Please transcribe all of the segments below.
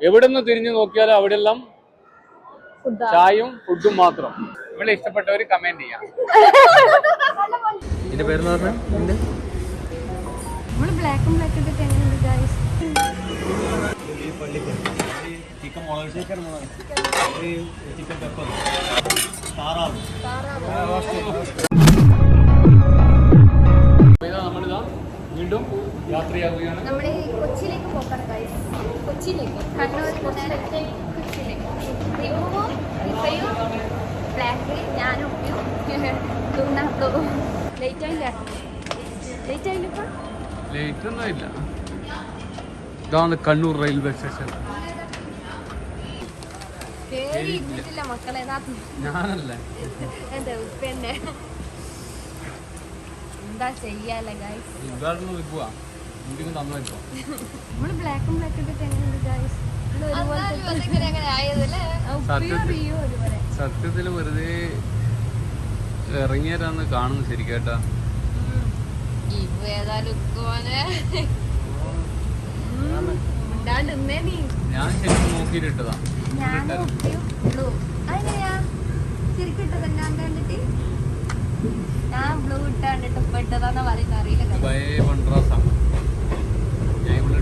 എവിടെ നിന്ന് തിരിഞ്ഞു നോക്കിയാലും അവിടെ എല്ലാം ചായയും ഫുഡും മാത്രം. ഇവിടെ ഇഷ്ടപ്പെട്ടവർ കമന്റ് ചെയ്യാം. പേര് ചിക്കൻ മുളക് ചിക്കൻ പെപ്പർ താറാവ്. നമ്മളിതാ വീണ്ടും യാത്രയാകുകയാണ് നമ്മുടെ കൊച്ചിയിലേക്ക് പോകാൻ കൊച്ചിയിലേക്ക് കണ്ണൂർ കൊച്ചിയിലേക്ക് കൊച്ചിയിലേക്ക് ഞാനും ലൂണ ബ്ലൂ ലേറ്റ് ആയില്ല ലേറ്റ് ലേറ്റ് ഒന്നും ഇതാണ് കണ്ണൂർ റെയിൽവേ സ്റ്റേഷൻ മക്കളെ ഞാനല്ലേ എന്താ ഉപ്പന്നെ എന്താ ചെയ്യാല്ലേ പോവാ നമ്മൾ ബ്ലാക്കും ബ്ലാക്ക് ഇട്ടിട്ട് എങ്ങനെയുണ്ട് സത്യത്തിൽ വെറുതെ ഇറങ്ങിയരാന്ന് കാണുന്നു ശരിക്കേട്ടാ ഞാൻ ശരിക്കും ഇട്ടാണ്ട് ഇട്ടതാന്ന് പറയുന്ന അറിയില്ല. ഭയ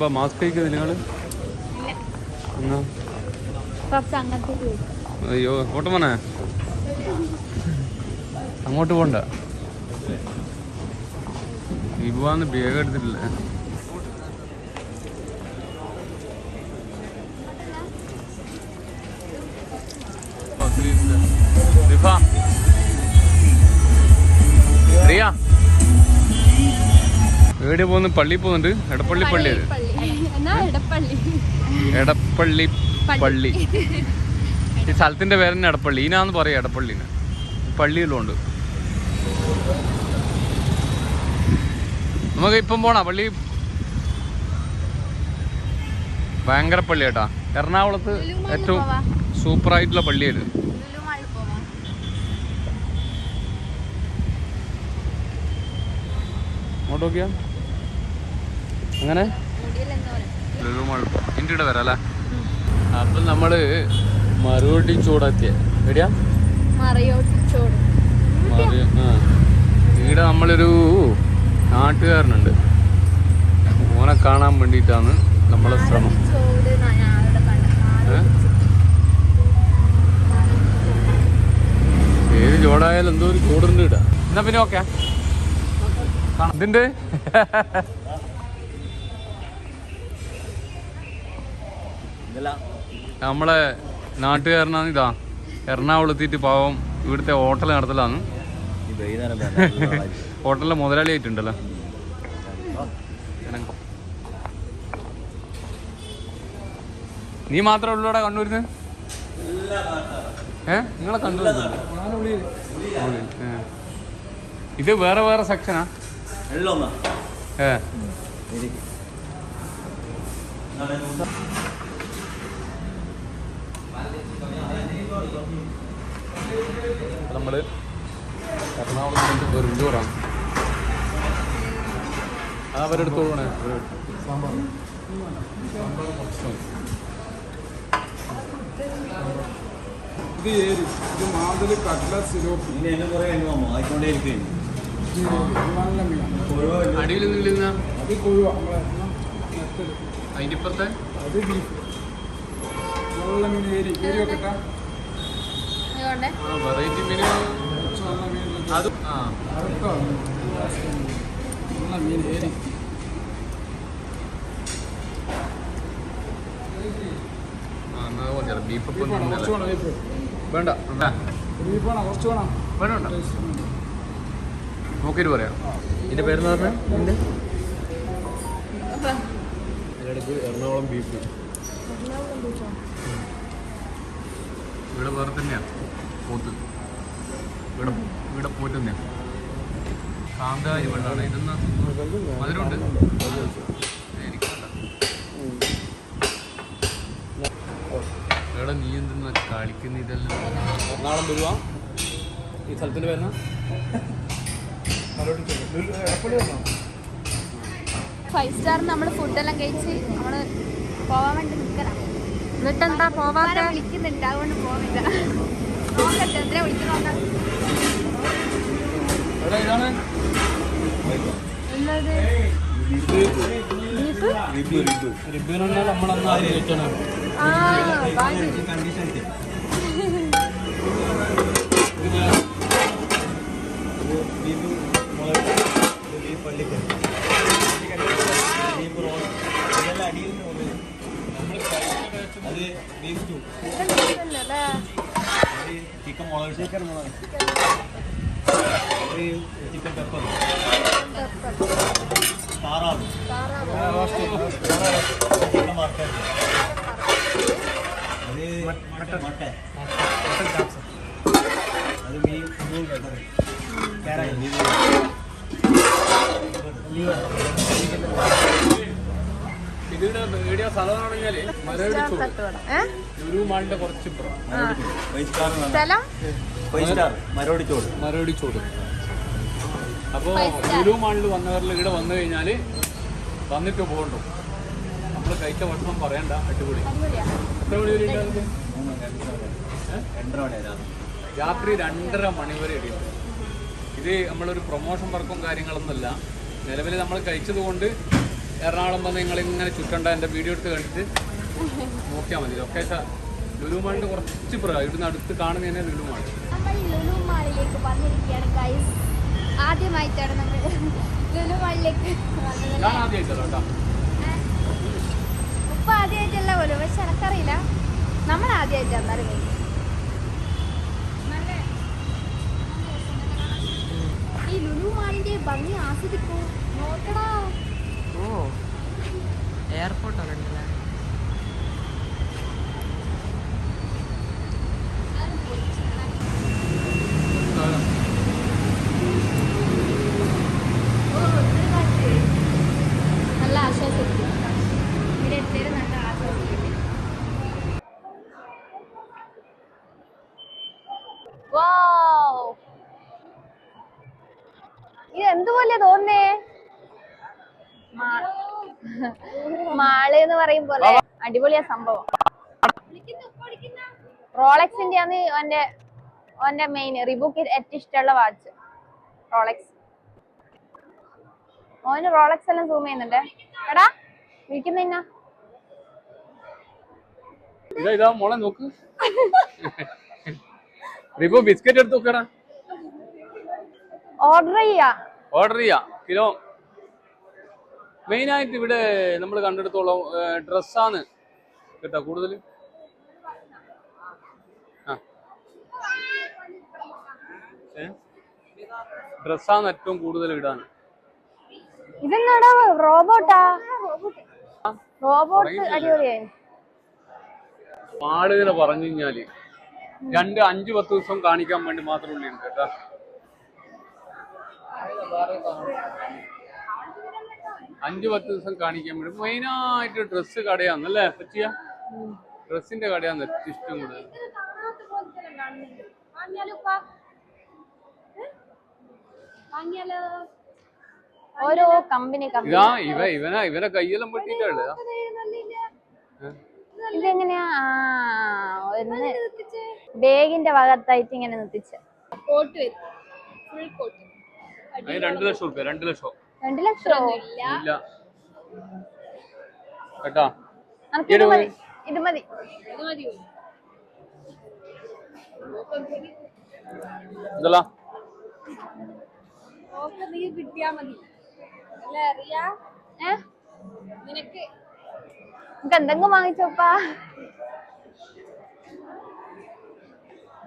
വേമ്പ മാസ്ക് കഴിക്കുന്നത് നിങ്ങൾ അയ്യോ ഓട്ടം പോണേ അങ്ങോട്ട് പോണ്ട. വിഭവാന്ന് ബേഗം എടുത്തിട്ടില്ലേ? എവിടെ പോകുന്നു? പള്ളി പോകുന്നുണ്ട്. എടപ്പള്ളി പള്ളി എടപ്പള്ളി? പള്ളി. ഈ സ്ഥലത്തിന്റെ പേര് തന്നെ എടപ്പള്ളി. ഈനാന്ന് പറയാം പള്ളിയിലും പള്ളിയിലുണ്ട് നമുക്ക് ഇപ്പം പോണ. പള്ളി ഭയങ്കര പള്ളി കേട്ടാ. എറണാകുളത്ത് ഏറ്റവും സൂപ്പർ ആയിട്ടുള്ള പള്ളിയായിരുന്നു അങ്ങോട്ട് നോക്കിയാ? അങ്ങനെ? അപ്പൊ വരാം അല്ലേ നമ്മൾ മറുപടി ചൂടെത്തിയ എവിടെയാ ഇവിടെ നമ്മളൊരു നാട്ടുകാരനുണ്ട്. ഓനെ കാണാൻ വേണ്ടിട്ടാണ് നമ്മളെ ശ്രമം? ഏത് ചോടായാലും എന്തോ ഒരു ചൂടുണ്ട് ഇടാ എന്നാ പിന്നെ ഓക്കെ. ഇതിണ്ട് നമ്മളെ നാട്ടുകാരനാണ് ഇതാ. എറണാകുളത്തിട്ട് പാവം ഇവിടുത്തെ ഹോട്ടൽ നടത്തലാണ്. ആളായിരിക്കും. ഹോട്ടലിലെ മുതലാളി ആയിട്ടുണ്ടല്ലോ. നീ മാത്രമേ ഉള്ളൂടെ കണ്ണൂരിന്ന്? ഏ? നിങ്ങളെ കണ്ണൂർ ഇത് വേറെ വേറെ സെക്ഷനാ ഏ. നമ്മൾ എറണാകുളത്ത് വെറും ചോറാണ് ആ അവരെടുത്തോളൂ വേണേ ഇത് ഏരി ഇത് മാന്തൽ കട്ല സിലോപ്പി. നിന്നിരുന്ന അത് കൊഴുവ. അതിന്റെ ഇപ്പുറത്തെ? അത് ബീഫ്. നല്ല മീൻ. ഏരി ഏരി വെക്കട്ടെ അതുകൊണ്ട് വെറൈറ്റി മീൻ അത് ആ. നല്ല മീൻ ഏരി. ബീഫ് ബീഫ് വേണം ബീഫ്. വേണ്ട വേണ്ട. നോക്കിയിട്ട് പറയാം. ഇതിന്റെ പേരെന്ന് പറഞ്ഞാൽ അപ്പൊ എറണാകുളം ബീഫ്. ഇവിടെ വേറെ തന്നെയാ. പോത്ത്. ഇവിടെ ഇവിടെ പോത്ത് തന്നെ. കാന്താരി വെള്ളമാണ് ഇതെന്നാ മധുരമുണ്ട്. എടാ നീ എന്തെന്നാ കളിക്കുന്ന ഇതെല്ലാം? എറണാകുളം വരുവാ ഈ സ്ഥലത്തിന്റെ പേരുന്ന ഫൈവ് സ്റ്റാർ നമ്മൾ ഫുഡെല്ലാം കഴിച്ച് നമ്മൾ പോവാൻ വേണ്ടി നിൽക്കണം. എന്നിട്ടെന്താ പോവാൻ വിളിക്കുന്നുണ്ട് അതുകൊണ്ട് പോകുന്നില്ല അടിയിൽ കൊണ്ടുവരും. അത് ബീഫ് സ്റ്റൂ അത് ചിക്കൻ മുളക് ചിക്കൻ മുളക്. അത് ചിക്കൻ പെപ്പർ താറാവ്. ചിക്കൻ വറുത്തത് അത് മട്ടൻ മട്ടൻ. അത് മീൻ കേരായി ഇതിന്റെ ഏടിയ സ്ഥലമാണെങ്കിൽ മരടി കുറച്ച് ഫൈവ് സ്റ്റാർ സ്ഥലം? അപ്പോൾ. ലുലു മാളിൽ വന്നവരിൽ ഇവിടെ വന്നു കഴിഞ്ഞാൽ വന്നിട്ട് പോകണ്ടു? നമ്മൾ കഴിച്ച ഭക്ഷണം പറയണ്ട. അടിപൊളി. എത്ര മണി വരെ രാത്രി രണ്ടര മണി വരെ ഇടിയുണ്ട് ഇത് നമ്മളൊരു പ്രൊമോഷൻ വർക്കും കാര്യങ്ങളൊന്നുമല്ല. നിലവിൽ നമ്മൾ കഴിച്ചത് കൊണ്ട് എറണാകുളം വന്ന് നിങ്ങൾ ഇങ്ങനെ ചുറ്റണ്ട എന്റെ വീഡിയോ എടുത്ത് കണ്ടിട്ട് നോക്കിയാൽ മതി. ലൊക്കേഷൻ ലുലു മാളിന്റെ കുറച്ച് പുറകെ ഇവിടുന്ന് അടുത്ത് കാണുന്നതന്നെ ലുലു മാൾ നമ്മൾ ലുലു മാളിലേക്ക് വന്നിരിക്കുകയാണ് ഗൈസ് ആദ്യമായിട്ടാണ് നമ്മൾ ലുലു മാളിലേക്ക് വന്നത് ഞാൻ ആദ്യമായിട്ടല്ലോ കേട്ടോ. ഉപ്പ ആദ്യമായിട്ടല്ല പോലും പക്ഷെ എനക്കറിയില്ല. നമ്മൾ ആദ്യമായിട്ടാണ് അറിയുന്നത് ഈ ലുലു മാളിന്റെ ഭംഗി ആസ്വദിക്കൂ. നോക്കടാ. ഓ എയർപോർട്ടൊക്കെ ഉണ്ടല്ലേ ഇത് എന്തുപോലെ തോന്നേ മാൾ എന്ന് പറയും പോലെ അടിപൊളിയാ സംഭവം. റോളക്സിന്റെ ആണ് ഓന്റെ ഓന്റെ മെയിൻ റിബുക്ക് ഏറ്റവും ഇഷ്ടമുള്ള വാച്ച് റോളക്സ് ഓന് റോളക്സ് എല്ലാം സൂം ചെയ്യുന്നുണ്ട്. എടാ വിളിക്കുന്ന ഇതാ ഇതാ മോളെ നോക്ക്. റിബോ ബിസ്ക്കറ്റ് എടുത്ത് നോക്കടാ ഓർഡർ ചെയ്യാ. ഓർഡർ ചെയ്യാ. കിലോ മെയിനായിട്ട് ഇവിടെ നമ്മൾ കണ്ടെടുത്തോളം ഡ്രസ്സാണ് കേട്ടോ കൂടുതൽ. ആ. ഡ്രസ്സാണ് ഏറ്റവും കൂടുതൽ ഇടാൻ. ഇതെന്നാടാ റോബോട്ടാ? റോബോട്ട് അടിപൊളിയായി. മാളുകൾ പറഞ്ഞു കഴിഞ്ഞാൽ രണ്ട് അഞ്ചു പത്ത് ദിവസം കാണിക്കാൻ വേണ്ടി മാത്രമേ ഉള്ളൂ കേട്ടോ. അഞ്ച് പത്ത് ദിവസം കാണിക്കാൻ വേണ്ടി. മെയിനായിട്ട് ഡ്രസ്സ് കടയാന്ന് അല്ലേ പറ്റിയ? ഡ്രസ്സിന്റെ കടയാന്ന് ഇഷ്ടം കൂടുതൽ. ഓരോ കമ്പനി കമ്പനി. ഇതാ ഇവ ഇവന ഇവനെ കയ്യെല്ലാം വെട്ടിട്ടല്ലേ ഇതെങ്ങനെയാ? ആ ഒന്ന് ബാഗിന്റെ ഭാഗത്തായിട്ട് ഇങ്ങനെ നിർത്തിച്ച. അതിന് രണ്ട് ലക്ഷം രൂപ രണ്ട് ലക്ഷം. രണ്ട് ലക്ഷം? ഇല്ല. കേട്ടാ? ഇത് മതി. ഇത് മതി. ഏ? നിനക്ക് എന്തെങ്കിലും വാങ്ങിച്ചോപ്പാ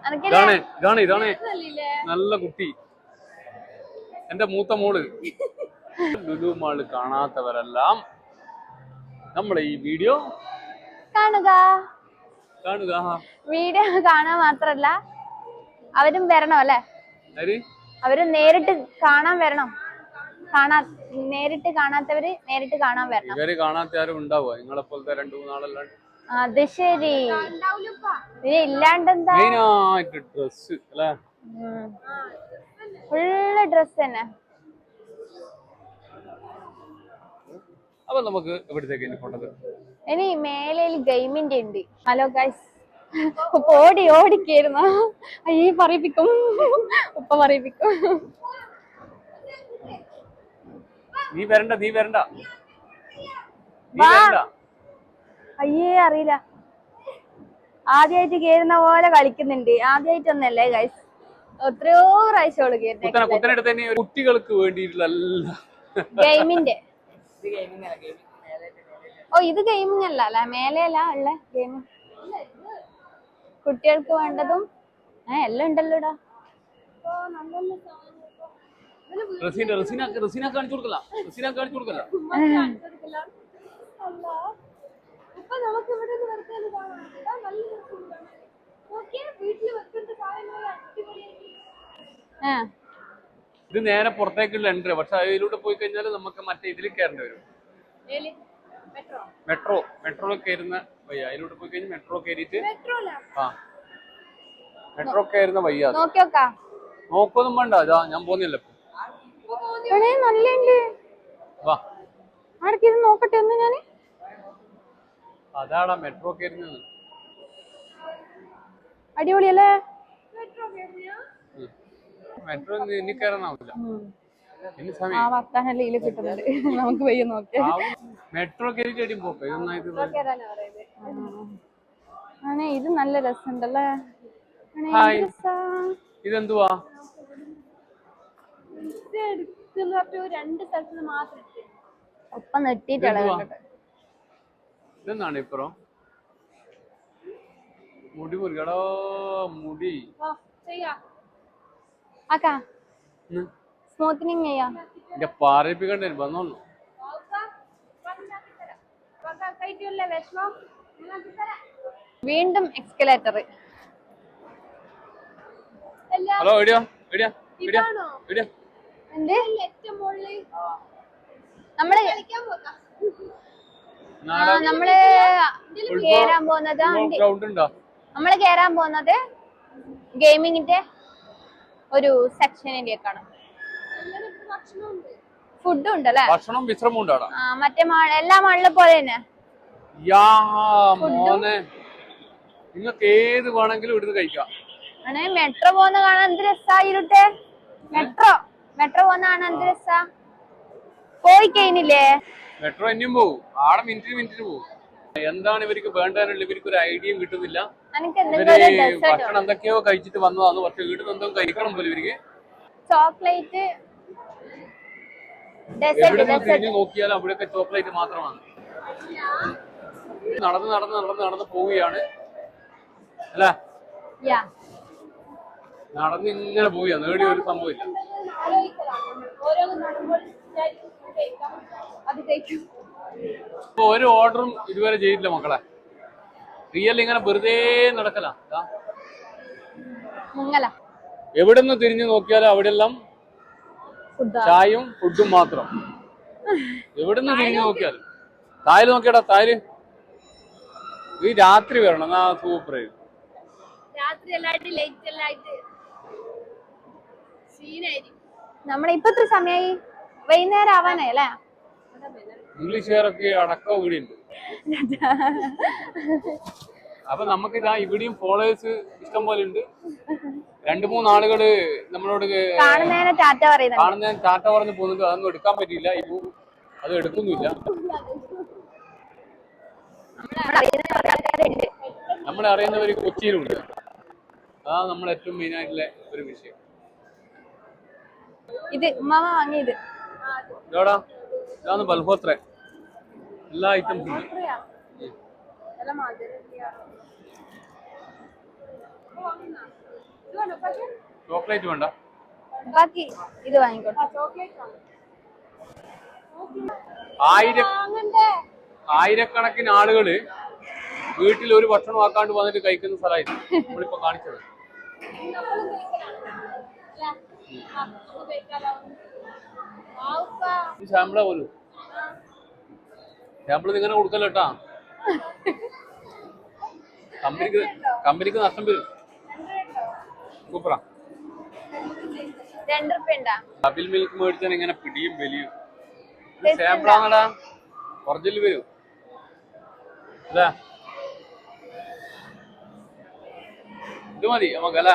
അനക്കില്ലേ? ഇതാണ് ഇതാണ് ഇതാണ്. നല്ല കുട്ടി. എന്റെ മൂത്ത മോൾ. ലുലു മാൾ കാണാത്തവരെല്ലാം നമ്മളെ ഈ വീഡിയോ കാണുക. കാണുക. വീഡിയോ കാണാൻ മാത്രല്ല അവരും വരണം അല്ലെ? അവർ നേരിട്ട് കാണാൻ വരണം. കാണാ നേരിട്ട് കാണാത്തവര് നേരിട്ട് കാണാൻ വരണം. ഇവർ കാണാത്ത ആരും ഉണ്ടാവുക. നിങ്ങളെ പോലത്തെ രണ്ടു മൂന്നാളല്ലാണ്ട് അത് ശരി. പിന്നെ ഇല്ലാണ്ടെന്താ? ഡ്രസ് അല്ലേ? ഫുള്ള് ഡ്രസ് തന്നെ. അപ്പൊ നമുക്ക് എവിടത്തേക്ക് ഇനി പോണ്ടത് ഇനി മേലയിൽ ഗെയിമിന്റെ ഉണ്ട്. ഹലോ ഗൈസ് ഉപ്പ ഓടി ഓടിക്കായിരുന്ന അയ്യേ പറയിപ്പിക്കും. ഉപ്പ പറയിപ്പിക്കും. നീ വരണ്ട നീ വരണ്ട. അയ്യേ അറിയില്ല. ആദ്യമായിട്ട് കേറുന്ന പോലെ കളിക്കുന്നുണ്ട്. ആദ്യമായിട്ടൊന്നല്ലേ ഗൈസ് എത്രയോ പ്രാവശ്യം കുട്ടികൾക്ക് വേണ്ടിയിട്ടുള്ള ഗെയിമിന്റെ. ഓ ഇത് ഗെയിമിംഗ് അല്ല അല്ല? മേലെയല്ല ഉള്ള ഗെയിമിംഗ് കുട്ടികൾക്ക് വേണ്ടതും? ഏ എല്ലാം ഉണ്ടല്ലോടാ. റസീന റസീന റസീന കാണിച്ചു കൊടുക്കല. റസീന കാണിച്ചു കൊടുക്കല. ആ. ഇത് നേരെ പുറത്തേക്കുള്ള എൻട്രി പക്ഷെ അതിലൂടെ പോയി കഴിഞ്ഞാൽ നമുക്ക് മറ്റേ ഇതിൽ കയറേണ്ടി വരും. മെട്രോ? മെട്രോ. കയറുന്ന വയ്യ. അതിലൂടെ പോയി കഴിഞ്ഞാൽ മെട്രോ കയറിയിട്ട് ആ. മെട്രോ കയറുന്ന വയ്യ നോക്കി നോക്കാ നോക്കൊന്നും വേണ്ട. അതാ ഞാൻ പോന്നില്ല വാ. നോക്കട്ടെ ഒന്ന് ഞാൻ? അതാടാ മെട്രോ കയറുന്നത്. അടിപൊളിയല്ലേ? മെട്രോ ഇനി കയറാനാവില്ല ആ വർത്താനല്ലേ ഇതിൽ കിട്ടുന്നുണ്ട് നമുക്ക് വയ്യ നോക്കിയാ മെട്രോ കയറിയിട്ട് പോപ്പ ഇതൊന്നായിട്ട് ആണേ ഇത് നല്ല രസമുണ്ടല്ലേ ആണേ, എന്ത് ഹായ്. രസാ. ഇതെന്തുവാ? ഒപ്പം ഇതെന്തുവാ? ഇതെന്താണ് ഇപ്പറോ? മുടി മുറികളോ മുടി. ആക്കാ ഉം. സ്മൂത്തനിങ് ചെയ്യാ? എന്റെ പാറിപ്പിക്കണ്ടേ വന്നോളൂ വീണ്ടും എക്സ്കലേറ്റർ ഹലോ എവിടെയാ എവിടെയാ എവിടെയാ എവിടെയാ എന്ത്? നമ്മൾ ആ, നമ്മൾ കേറാൻ പോകുന്നത് ഗ്രൗണ്ട് ഉണ്ടോ? നമ്മൾ കേറാൻ പോകുന്നത് ഗെയിമിങ്ങിന്റെ ഒരു സെക്ഷനിലേക്കാണ് ഫുഡും ഉണ്ടല്ലേ ഭക്ഷണം വിശ്രമം ഉണ്ട് അവിടെ മറ്റേ എല്ലാ മാളിലെ പോലെ തന്നെ. നിങ്ങൾക്ക് ഏത് വേണമെങ്കിലും ഇവിടുന്ന് കഴിക്കാം. ആണ് മെട്രോ പോകുന്ന കാണാൻ എന്ത് രസാ ഇരുട്ടെ? മെട്രോ മെട്രോ പോകുന്ന കാണാൻ എന്ത് രസാ? പോയി കഴിഞ്ഞില്ലേ? മെട്രോ ഇനിയും പോകും ആടെ മിനിറ്റിന് മിനിറ്റിന് പോകും എന്താണ് ഇവർക്ക് വേണ്ടതിനുള്ള ഇവർക്ക് ഒരു ഐഡിയയും കിട്ടുന്നില്ല. ഇവർ ഭക്ഷണം എന്തൊക്കെയോ കഴിച്ചിട്ട് വന്നതാണ്. പക്ഷെ വീട്ടിൽ നിന്ന് എന്തെങ്കിലും കഴിക്കണം പോലും ഇവർക്ക്. ചോക്ലേറ്റ് എവിടെ നിന്ന് തിരിഞ്ഞു നോക്കിയാലും അവിടെയൊക്കെ ചോക്ലേറ്റ് മാത്രമാണ്. നടന്ന് നടന്ന് നടന്ന് നടന്ന് പോവുകയാണ്. അല്ല? നടന്ന് ഇങ്ങനെ പോവുക നേടിയ ഒരു സംഭവമില്ല. അത് കഴിക്കും. ഇപ്പൊ ഒരു ഓർഡറും ഇതുവരെ ചെയ്തില്ല മക്കളെ. റിയൽ ഇങ്ങനെ വെറുതെ നടക്കല. എവിടെ നിന്ന് തിരിഞ്ഞു നോക്കിയാലും അവിടെയെല്ലാം ചായയും ഫുഡും മാത്രം. എവിടെ നിന്ന് തിരിഞ്ഞു നോക്കിയാലും. തായൽ നോക്കിയടാ തായൽ ഈ രാത്രി വരണം എന്നാ സൂപ്പർ നമ്മളിപ്പത്ര സമയായി? വൈകുന്നേരം ആവാനായി അല്ലേ? ഇംഗ്ലീഷുകാരൊക്കെ അടക്കം ഇവിടെ ഉണ്ട് അപ്പൊ നമുക്ക് ഇതാ ഇവിടെയും ഫോളോവേഴ്സ് ഇഷ്ടം പോലെ ഉണ്ട് രണ്ടു മൂന്ന് ആളുകൾ നമ്മളോട് കാണുന്നതിനെ ടാറ്റ പറയുന്നുണ്ട്. കാണുന്ന ടാറ്റ പറഞ്ഞു പോകുന്നുണ്ട്. അതൊന്നും എടുക്കാൻ പറ്റിയില്ല. ഇപ്പൊ അത് എടുക്കുന്നില്ല. നമ്മളെ അറിയുന്നവര് കൊച്ചിയിലുണ്ട്. അതാണ് നമ്മൾ ഏറ്റവും മെയിൻ ആയിട്ടുള്ള ഒരു വിഷയം. ഇത് ഉമ്മാമ വാങ്ങിയത്. ഇതാടാ ഇതാണ് ബൽഹോത്ര എല്ലാ ഐറ്റംസും ചോക്ലേറ്റ് വേണ്ട. ബാക്കി ഇത് വാങ്ങിക്കോട്ടെ ആയിര ആയിരക്കണക്കിന് ആളുകൾ വീട്ടിൽ ഒരു ഭക്ഷണം ആക്കാണ്ട് വന്നിട്ട് കഴിക്കുന്ന സ്ഥലമായിരുന്നു നമ്മളിപ്പോ കാണിച്ചത്. ശാമ്പള പോലും ശാമ്പള ഇങ്ങനെ കൊടുക്കല്ലോ കേട്ടാ. കമ്പനിക്ക് കമ്പനിക്ക് നഷ്ടം വരും. സൂപ്പറാ. ഡബിൾ മിൽക്ക് മേടിച്ചാൽ ഇങ്ങനെ പിടിയും വലിയും. സാമ്പിളാണടാ ഒറിജിനൽ വരും. അല്ലേ ഇത് മതി നമുക്കല്ല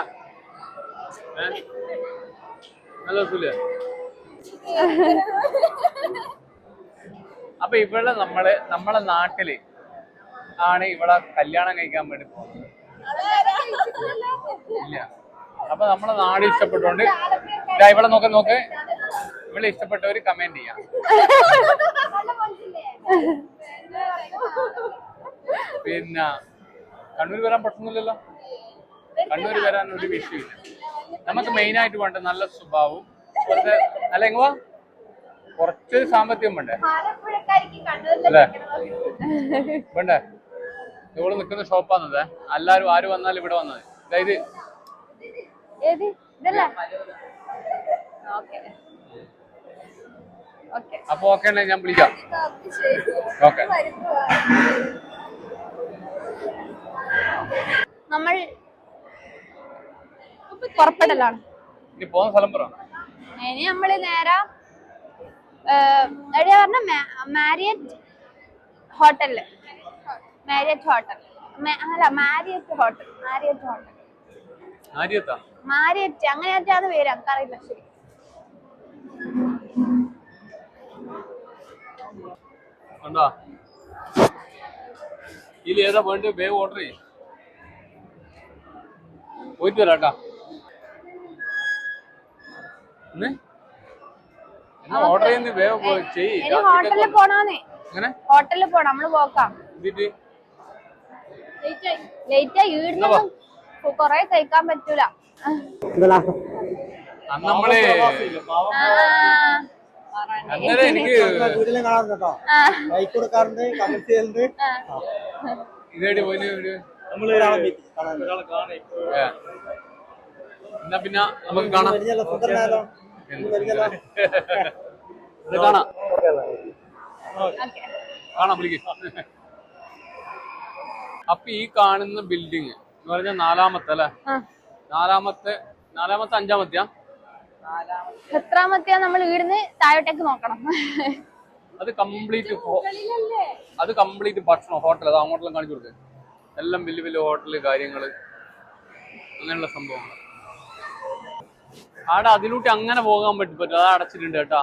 നല്ല രസമില്ലേ? അപ്പൊ ഇവിടെ നമ്മൾ നമ്മളെ നാട്ടിൽ ആണ് ഇവിടെ കല്യാണം കഴിക്കാൻ വേണ്ടി പോകുന്നത്. ഇല്ല. അപ്പൊ നമ്മളെ നാട് ഇഷ്ടപ്പെട്ടോണ്ട് ഇതാ ഇവിടെ നോക്ക് നോക്ക്. ഇവിടെ ഇഷ്ടപ്പെട്ടവര് കമന്റ് ചെയ്യാം. പിന്നെ കണ്ണൂർ വരാൻ പറ്റുന്നില്ലല്ലോ കണ്ണൂർ വരാൻ ഒരു വിഷയമില്ല. നമുക്ക് മെയിൻ ആയിട്ട് വേണ്ട നല്ല സ്വഭാവവും കുറച്ച് അല്ല എങ്ങുവാ? കുറച്ച് സാമ്പത്തികം വേണ്ടേ? അല്ലേ? വേണ്ടേ? ഇവിടെ നിൽക്കുന്ന ഷോപ്പാന്നത് എല്ലാരും ആര് വന്നാലും ഇവിടെ വന്നത് അതായത് ഓക്കെ. അപ്പൊ ഓക്കെ അല്ലേ ഞാൻ വിളിക്കാം. ഓക്കെ. നമ്മൾ പുറപ്പെടലാണ്. ഇനി പോകുന്ന സ്ഥലം പറ. ഇനി നമ്മൾ നേരെ എവിടെയാ പറഞ്ഞ? മാരിയറ്റ് ഹോട്ടലിൽ. Marriott hotel. അല്ല Marriott hotel. Marriott hotel. Marriott. അങ്ങനെയാറ്റാണ് പേര്. എനിക്കറിയില്ല ശരി. കണ്ടോ ഇതിൽ ഏതാ വേണ്ടത്? വേവ് ഓർഡർ ചെയ്യും. പോയിട്ട് വരാട്ടാ ഓർഡർ ചെയ്യുന്ന പോയി ചെയ്യ്. ഹോട്ടലിൽ പോണോന്നേ. എങ്ങനെ? ഹോട്ടലിൽ പോണം നമ്മൾ പോക്കാം. എന്നിട്ട് ലേറ്റ് ആയി. ഈടുന്നൊന്നും കൊറേ കഴിക്കാൻ പറ്റൂല. അന്ന് നമ്മൾ ആ, എനിക്ക്. ഇതേടി. ഏ. എന്നാ പിന്നെ നമുക്ക് കാണാം. കാണാം. കാണാം വിളിക്ക്. അപ്പൊ ഈ കാണുന്ന ബിൽഡിങ് എന്ന് പറഞ്ഞ നാലാമത്തെ അല്ലെ. നാലാമത്തെ നാലാമത്തെ അഞ്ചാമത്തെയാ? എത്രാമത്തെയാ നമ്മൾ വീടിന് താഴോട്ടേക്ക് നോക്കണം. അത് കംപ്ലീറ്റ് അത് കംപ്ലീറ്റ് ഭക്ഷണം ഹോട്ടൽ അത് അങ്ങോട്ടെല്ലാം കാണിച്ചു കൊടുക്കുക എല്ലാം വലിയ വലിയ ഹോട്ടൽ കാര്യങ്ങൾ അങ്ങനെയുള്ള സംഭവങ്ങൾ ആടെ അതിലൂട്ടി അങ്ങനെ പോകാൻ പറ്റില്ല പറ്റും? അത് അടച്ചിട്ടുണ്ട് കേട്ടോ.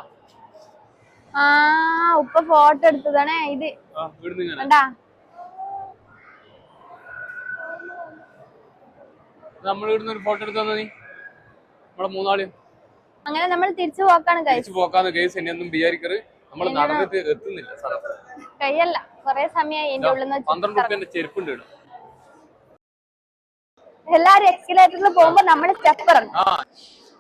ആ ഉപ്പ ഫോട്ടോ എടുത്തതാണേ ഇത്. കണ്ടാ? നമ്മൾ ഇവിടുന്ന് ഒരു ഫോട്ടോ എടുത്തു നീ? നമ്മളെ മൂന്നാൾ. അങ്ങനെ നമ്മൾ തിരിച്ചു പോക്കാണ് തിരിച്ചു പോക്കാന്ന് കേസ് എന്നെ ഒന്നും വിചാരിക്കരുത്. നമ്മൾ നടന്നിട്ട് എത്തുന്നില്ല സ്ഥലത്ത് കൈയല്ല കൊറേ സമയം എന്റെ ഉള്ളിൽ പന്ത്രണ്ട് നിന്ന് റുപ്യന്റെ ചെരുപ്പുണ്ട് ഇവിടെ. എല്ലാരും എക്സിലേറ്ററിൽ പോകുമ്പോ നമ്മൾ സ്റ്റെപ്പറുണ്ട് ഇറങ്ങും. ആ.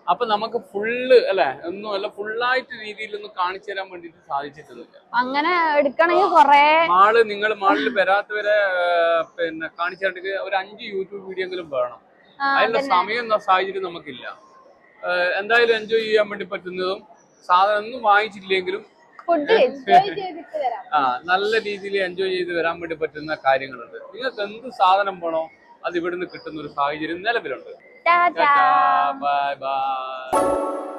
അപ്പൊ നമുക്ക് ഫുള്ള് അല്ലെ? ഒന്നും അല്ല ഫുള്ളായിട്ട് രീതിയിലൊന്നും കാണിച്ചു തരാൻ വേണ്ടിട്ട് സാധിച്ചിട്ടൊന്നുമില്ല. അങ്ങനെ എടുക്കണമെങ്കിൽ കൊറേ മാൾ നിങ്ങൾ മാളിൽ വരാത്തവരെ പിന്നെ കാണിച്ചു തരണ്ടെങ്കിൽ ഒരു അഞ്ച് യൂട്യൂബ് വീഡിയോ എങ്കിലും വേണം അതിനുള്ള സമയം സാഹചര്യം നമുക്കില്ല. എന്തായാലും എൻജോയ് ചെയ്യാൻ വേണ്ടി പറ്റുന്നതും സാധനം ഒന്നും വാങ്ങിച്ചില്ലെങ്കിലും ആ നല്ല രീതിയിൽ എൻജോയ് ചെയ്ത് വരാൻ വേണ്ടി പറ്റുന്ന കാര്യങ്ങളുണ്ട്. നിങ്ങൾക്ക് എന്ത് സാധനം വേണോ അത് ഇവിടുന്ന് കിട്ടുന്ന ഒരു സാഹചര്യം നിലവിലുണ്ട്. Ta-da. Ta-da. Bye-bye.